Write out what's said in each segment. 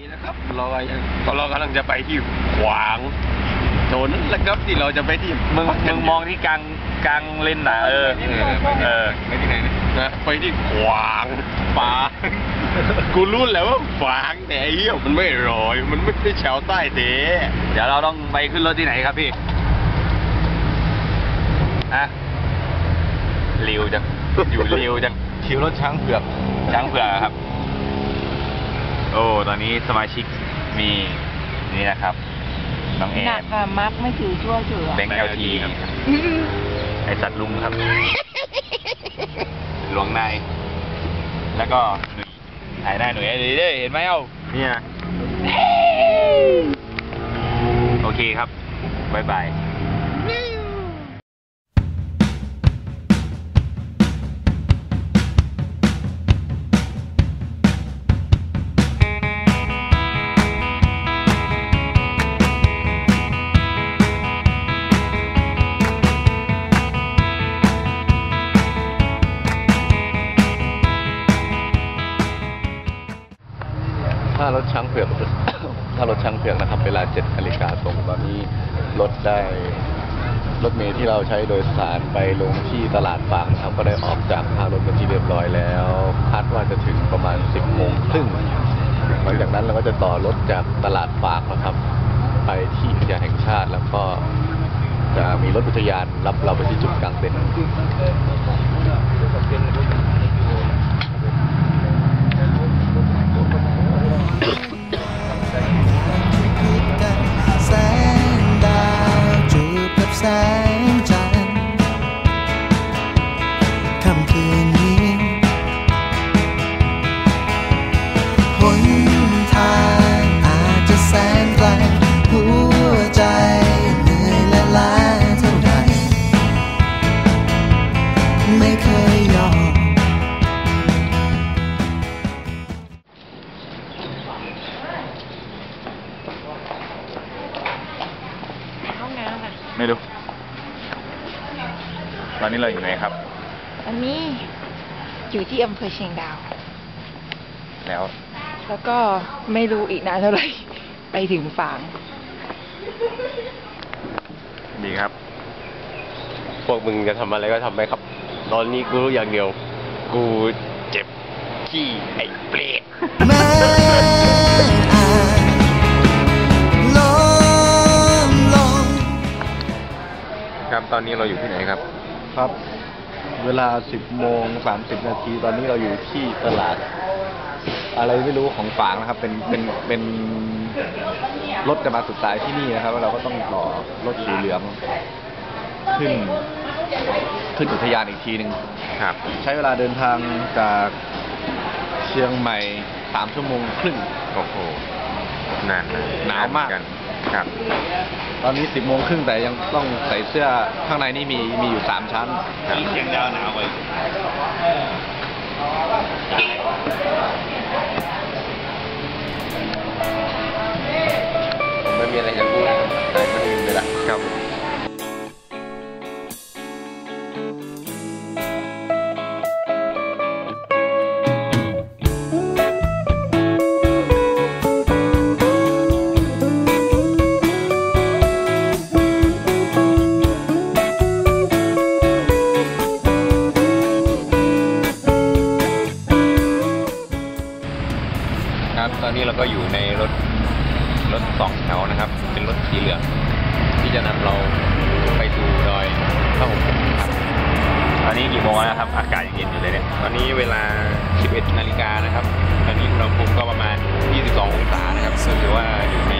นี่นะครับเรายังเรากำลังจะไปที่ขวางโซนนั่นแหละครับที่เราจะไปที่มึงมึงมองที่กลางกลางเลนน่ะเออเออไปที่ไหนนะนะไปที่ขวางฝางกูรู้แล้วว่าฝางแต่ไอ้เหี้ยมันไม่รอย มันไม่ได้ชาวใต้เด้เดี๋ยวเราต้องไปขึ้นรถที่ไหนครับพี่อะเร็วจังอยู่เร็วจังคิวรถช้างเผือกช้างเผือกครับ โอ้ตอนนี้สมาชิกมีนี่นะครับ น้องแอหนักมอะมักไม่ถือชั่วเฉือแบงค์เอลทีไอสัตว์ลุงครับ หลวงนายแล้วก็หนุ่ยถ่ายหน้าหนุ่ยไอ้ดีเด้เห็นไหมเอ้าเนี่ยโอเคครับบายบาย ถ้ารถช้างเผือก ถ้ารถช้างเผือกนะครับ เวลา7นาฬิกาตรงตอนนี้รถได้รถเมล์ที่เราใช้โดยสารไปลงที่ตลาดฝางนะครับ ก็ได้ออกจากท่ารถเป็นที่เรียบร้อยแล้วคาดว่าจะถึงประมาณ 10โมงครึ่งหลังจากนั้นเราก็จะต่อรถจากตลาดฝางนะครับ ไปที่อุทยานแห่งชาติแล้วก็จะมีรถอุทยานรับเราไปที่จุดกลางเต็นท์ แอนนี้เราอยู่ไหนครับ อันนี้อยู่ที่อำเภอเชียงดาว แล้ว แล้วก็ไม่รู้อีกนานเท่าไหร่ ไปถึงฝาง ดีครับ พวกมึงจะทำอะไรก็ทำไปครับ ตอนนี้กูรู้อย่างเดียว กูเจ็บขี้ไอ้เปรตแม้อาจล้มลงครับ ตอนนี้เราอยู่ที่ไหนครับ ครับ เวลา 10 โมง 30 นาที ตอนนี้เราอยู่ที่ตลาด อะไรไม่รู้ของฝางนะครับ เป็น เป็น เป็นรถจะมาสุดสายที่นี่นะครับแล้วเราก็ต้องต่อรถสีเหลืองขึ้น ขึ้นอุทยานอีกทีหนึ่งครับ ใช้เวลาเดินทางจากเชียงใหม่ 3 ชั่วโมงครึ่ง โอ้โหนานนะหนาวมาก เหอนน ครับ ตอนนี้10โมงครึ่งแต่ยังต้องใส่เสื้อข้างในนี่มีมีอยู่3ชั้นเชียงดาวหนาวเลยผมไม่มีอะไรจะพูดใส่คนอื่นไปละครับครับ อนนี้เราก็อยู่ในรถรถสองแถวนะครับ เป็นรถสีเหลืองที่จะนำเราไปสู่ดอยพระหงครับตอนนี้กี่โมงแล้วครับอากาศยังเย็นอยู่เลยเนี่ยตอนนี้เวลา 11 นาฬิกานะครับ ตอนนี้อุณหภูมิก็ประมาณ 22 องศานะครับซึ่งถือว่าอยู่ใน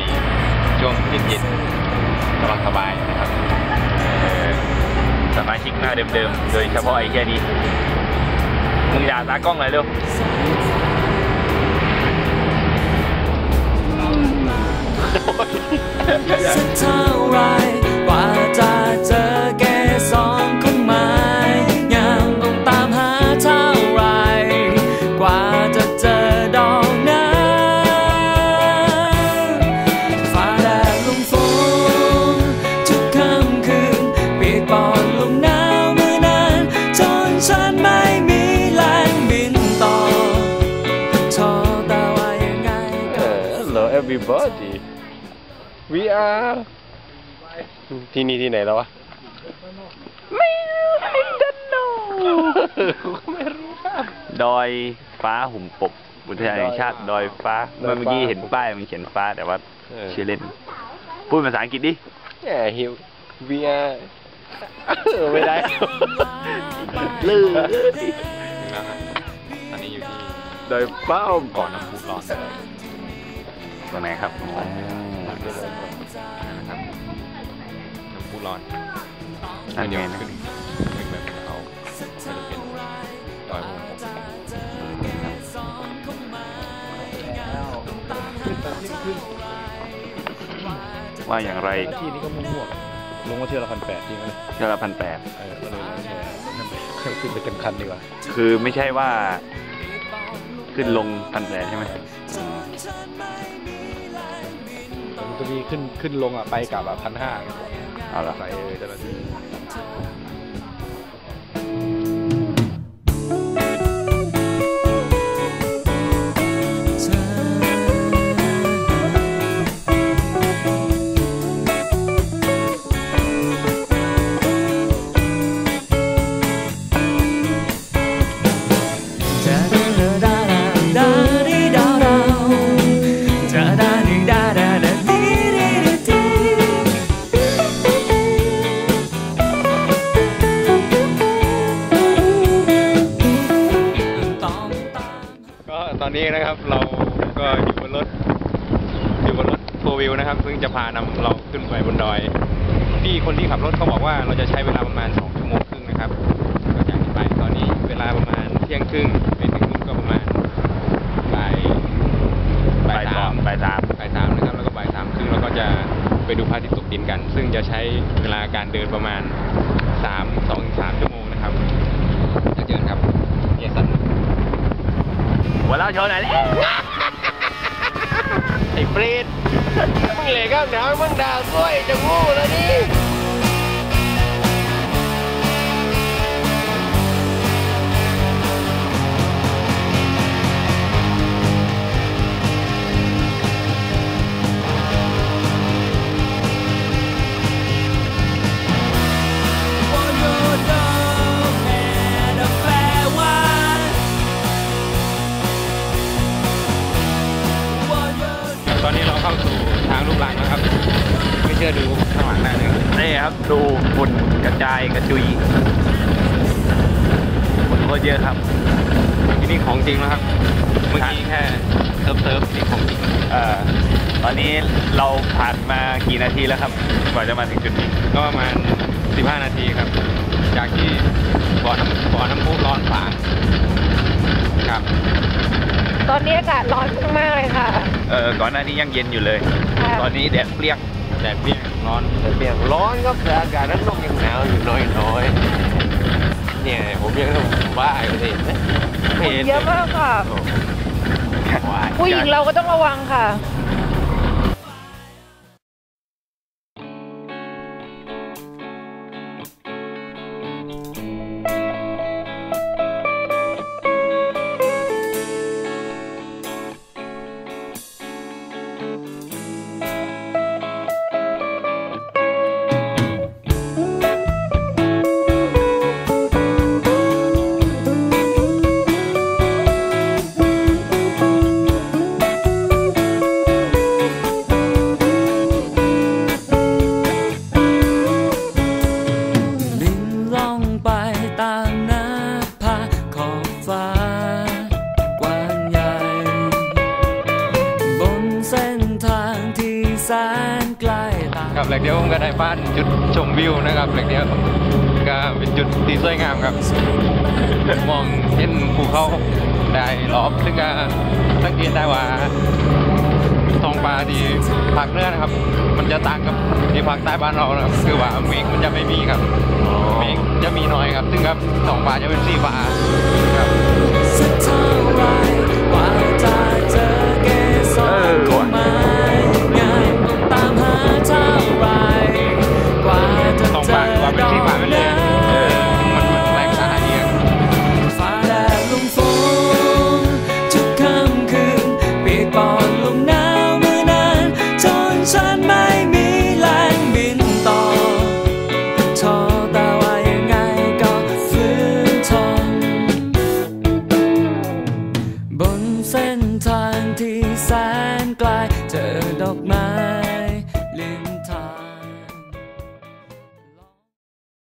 ช่วงเย็นๆกำลังสบายนะครับสมาชิกหน้าเดิมๆ โดยเฉพาะไอ้แค่นี้มึงด่าตากล้องหน่อยเร็ว สักเท่าไรกว่าจะเจอแกสองคนไม้ยังต้องตามหาเท่าไรกว่าจะเจอดอกนั้นฟ้าแดดลมฝนทุกค่ำคืนเปียกปอนลมหนาวเมื่อนานจนฉันไม่มีแรงบินต่อชอแต่ว่ายังไงเอก็อร everybody we are ที่นี่ที่ไหนแล้ววะ ไม่รู้ไอ้ดันโนไม่รู้ครับ ดอยฟ้าหุ่มปก อุทยานแห่งชาติดอยฟ้าดอยฟ้าเมื่อกี้เห็นป้ายมันเขียนฟ้าแต่ว่าเออชื่อเล่น พูดภาษาอังกฤษดิ Yeah he we are ไม่ได้ลือตอนนี้อยู่ที่ดอยฟ้าหุ่มปก่อกนน้ำพุร้อนตรงไหนครับ อ๋อนะครับน้ำพุร้อนนั่นเดียวนะขึ้นขึ้นแบบเขาจะเป็นดอยภูผมว่าอย่างไรที่นี่ก็มั่งหวๆลงมาเที่ยวละพันแปดจริงไหมเท่าละพันแปดเออก็เลยล้วแชร์ขึ้นไปเต็มคันดีกว่า คือไม่ใช่ว่า ขึ้นลงพันแปดใช่ไหม จะมีขึ้นขึ้นลงอะไปกลับอะพันห้าเอาละใส่เออเจ้าหน้าที่ วิวนะครับ ซึ่งจะพานำเราขึ้นไปบนดอย พี่คนที่ขับรถเขาบอกว่าเราจะใช้เวลาประมาณ2ชั่วโมงครึ่งนะครับก็จากนี้ไปตอนนี้เวลาประมาณเที่ยงครึ่งไปถึงนู่นก็ประมาณบ่ายบ่ายสสาองมบ่ายสามบ่ายสามนะครับ แล้วก็บ่ายสามครึ่งเราก็จะไปดูพระอาทิตย์ตกดินกัน ซึ่งจะใช้เวลาการเดินประมาณสามสองถึงสามชั่วโมงนะครับจะเจอกันครับเยสันหัวเราะโชว์หน่อยเลย ไอ้เปรตมึงเหล็กข้างหนาวมึงด่าสวยจะงูแล้วนี่ เราเข้าสู่ทางลูกรังแล้วครับ ไม่เชื่อดูข้างหลังได้นะครับนี่ครับดูฝุ่นกระจายกระจุยฝุ่นโคตรเยอะครับที่นี่ของจริงแล้วครับ เมื่อกี้แค่เซิร์ฟเซิร์ฟนี่ของจริงเอ่อตอนนี้เราผ่านมากี่นาทีแล้วครับกว่าจะมาถึงจุดนี้ก็ประมาณ 15 นาทีครับ จากที่บ่อน้ำบ่อน้ำพุร้อนฝาง ครับ ตอนนี้อากาศร้อนมากๆเลยค่ะ เออก่อนหน้านี้ยังเย็นอยู่เลยค่ะตอนนี้แดดเปรี้ยงแดดเปรี้ยงร้อนแต่เปียกร้อนครับแต่อากาศนั้นลมยังหนาวอยู่น้อยๆเนี่ยผมยังบ้าอยู่เลยนะไม่เห็นเยอะมากค่ะผู้หญิงเราก็ต้องระวังค่ะ เดียวผมก็ได้บ้านจุดชมวิวนะครับแหลกเดียวก็เป็นจุดที่สวยงามครับ มองเห็นภูเขาได้รอบซึ่งก็สังเกตได้ว่าท้องฟ้าที่ภาคเหนือนะครับ มันจะต่างกับที่ภาคใต้บ้านเรานะครับคือว่าเมฆมันจะไม่มีครับเมฆจะมีน้อยครับ ซึ่งครับท้องฟ้าจะเป็นสีฟ้าครับ